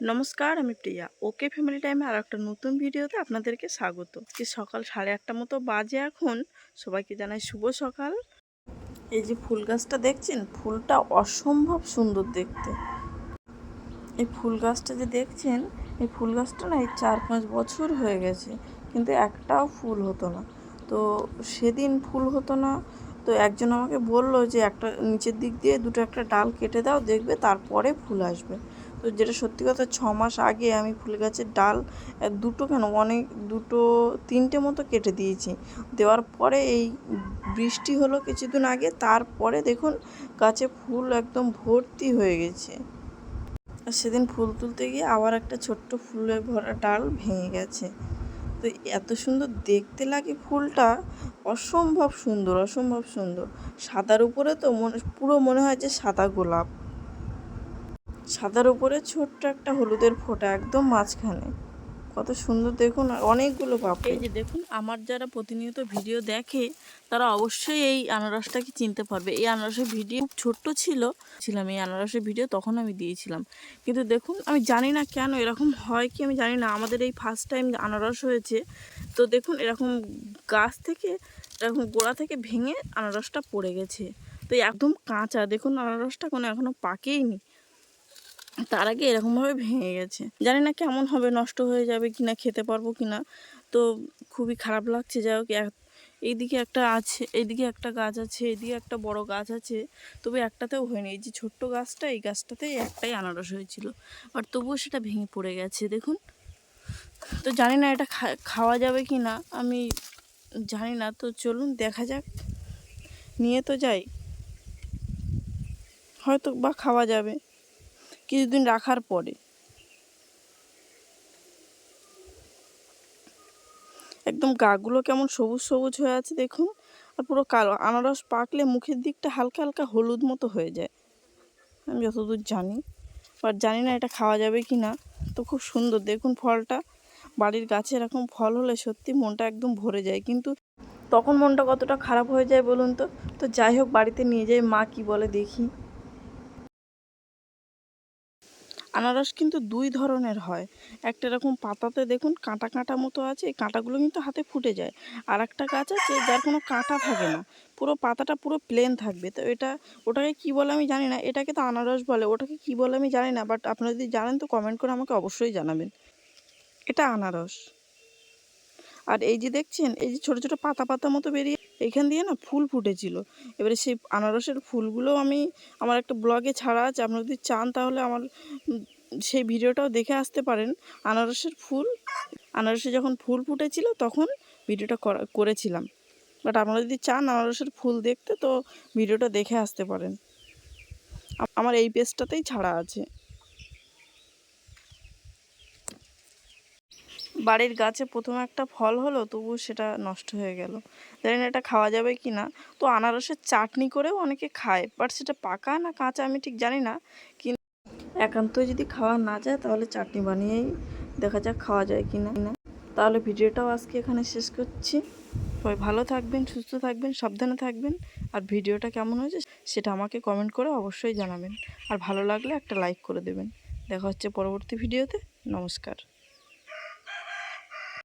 নমস্কার, আমি প্রিয়া। ওকে ফ্যামিলি টাইমে আর একটা নতুন ভিডিওতে আপনাদেরকে স্বাগত। যে সকাল সাড়ে আটটা মতো বাজে এখন। সবাইকে জানাই শুভ সকাল। এই যে ফুল গাছটা দেখছেন? ফুলটা অসম্ভব সুন্দর দেখতে। এই ফুল গাছটা যে দেখছেন, এই ফুল গাছটা না এই চার পাঁচ বছর হয়ে গেছে, কিন্তু একটাও ফুল হতো না। তো সেদিন ফুল হতো না। তো একজন আমাকে বলল যে একটা নিচের দিক দিয়ে দুটো একটা ডাল কেটে দাও, দেখবে তারপরে ফুল আসবে। তো যেটা সত্যি কথা, ছ মাস আগে আমি ফুল গাছের ডাল দুটো কেন, অনেক দুটো, তিনটে মতো কেটে দিয়েছি। দেওয়ার পরে এই বৃষ্টি হলো কিছুদিন আগে, তারপরে দেখুন গাছে ফুল একদম ভর্তি হয়ে গেছে। আর সেদিন ফুল তুলতে গিয়ে আবার একটা ছোট্ট ফুলের ভরা ডাল ভেঙে গেছে। তো এত সুন্দর দেখতে লাগে ফুলটা, অসম্ভব সুন্দর অসম্ভব সুন্দর। সাদার উপরে তো মনে, পুরো মনে হয় যে সাদা গোলাপ। সাদার উপরে ছোট্ট একটা হলুদের ফোঁটা একদম মাঝখানে। কত সুন্দর দেখুন অনেকগুলো পাপড়ি। এই যে দেখুন, আমার যারা প্রতিনিয়ত ভিডিও দেখে, তারা অবশ্যই এই আনারসটাকে চিনতে পারবে। এই আনারসের ভিডিও খুব ছোট্ট ছিল, ছিলাম এই আনারসের ভিডিও, তখন আমি দিয়েছিলাম। কিন্তু দেখুন, আমি জানি না কেন এরকম হয় কি, আমি জানি না। আমাদের এই ফার্স্ট টাইম আনারস হয়েছে। তো দেখুন, এরকম গাছ থেকে, এরকম গোড়া থেকে ভেঙে আনারসটা পড়ে গেছে। তো একদম কাঁচা। দেখুন, আনারসটা কোনো এখনও পাকেইনি তার আগে এরকমভাবে ভেঙে গেছে। জানি না কেমন হবে, নষ্ট হয়ে যাবে কি না খেতে পারব কি না তো খুবই খারাপ লাগছে। যাই হোক এইদিকে একটা আছে, এইদিকে একটা গাছ আছে, এইদিকে একটা বড় গাছ আছে। তবে একটাতেও হয়নি। এই যে ছোট্ট গাছটা, এই গাছটাতেই একটাই আনারস হয়েছিল। আর তবুও সেটা ভেঙে পড়ে গেছে, দেখুন। তো জানি না এটা খাওয়া যাবে কি না আমি জানি না। তো চলুন, দেখা যাক। নিয়ে তো যাই। হয়তো বা খাওয়া যাবে। কিছুদিন রাখার পরে। একদম গাগুলো কেমন সবুজ সবুজ হয়ে আছে দেখুন। আর পুরো কালো, আনারস পাকলে মুখের দিকটা হালকা হালকা হলুদ মতো হয়ে যায়। আমি যতদূর জানি, বাট জানি না এটা খাওয়া যাবে কি না তো খুব সুন্দর, দেখুন ফলটা। বাড়ির গাছে এরকম ফল হলে সত্যি মনটা একদম ভরে যায়। কিন্তু তখন মনটা কতটা খারাপ হয়ে যায় বলুন তো? তো যাই হোক, বাড়িতে নিয়ে যাই, মা কি বলে দেখি। আনারস কিন্তু দুই ধরনের হয়। একটা এরকম পাতাতে দেখুন কাঁটা কাঁটা মতো আছে, এই কাঁটাগুলো কিন্তু হাতে ফুটে যায়। আর একটা গাছ আছে যার কোনো কাঁটা থাকে না। পুরো পাতাটা পুরো প্লেন থাকবে। তো এটা, ওটাকে কি বলে আমি জানি না। এটাকে তো আনারস বলে, ওটাকে কি বলে আমি জানি না। বাট আপনারা যদি জানেন তো কমেন্ট করে আমাকে অবশ্যই জানাবেন। এটা আনারস। আর এই যে দেখছেন, এই যে ছোটো ছোটো পাতা পাতা মতো বেরিয়ে এইখান দিয়ে না ফুল ফুটেছিল। এবারে সেই আনারসের ফুলগুলো আমি, আমার একটা ব্লগে ছাড়া আছে, আপনারা যদি চান তাহলে আমার সেই ভিডিওটাও দেখে আসতে পারেন। আনারসের ফুল, আনারসে যখন ফুল ফুটেছিল তখন ভিডিওটা করা, করেছিলাম। বাট আপনারা যদি চান আনারসের ফুল দেখতে তো ভিডিওটা দেখে আসতে পারেন। আমার এই পেজটাতেই ছাড়া আছে। বাড়ির গাছে প্রথমে একটা ফল হলো তবু সেটা নষ্ট হয়ে গেল। জানি না এটা খাওয়া যাবে কি না তো আনারসের চাটনি করেও অনেকে খায় বাট সেটা পাকা না কাঁচা আমি ঠিক জানি না। কিন্তু একান্তই যদি খাওয়া না যায়, তাহলে চাটনি বানিয়েই দেখা যাক খাওয়া যায় কি না তাহলে ভিডিওটাও আজকে এখানে শেষ করছি। সবাই ভালো থাকবেন, সুস্থ থাকবেন, সাবধানে থাকবেন। আর ভিডিওটা কেমন হয়েছে সেটা আমাকে কমেন্ট করে অবশ্যই জানাবেন। আর ভালো লাগলে একটা লাইক করে দেবেন। দেখা হচ্ছে পরবর্তী ভিডিওতে। নমস্কার।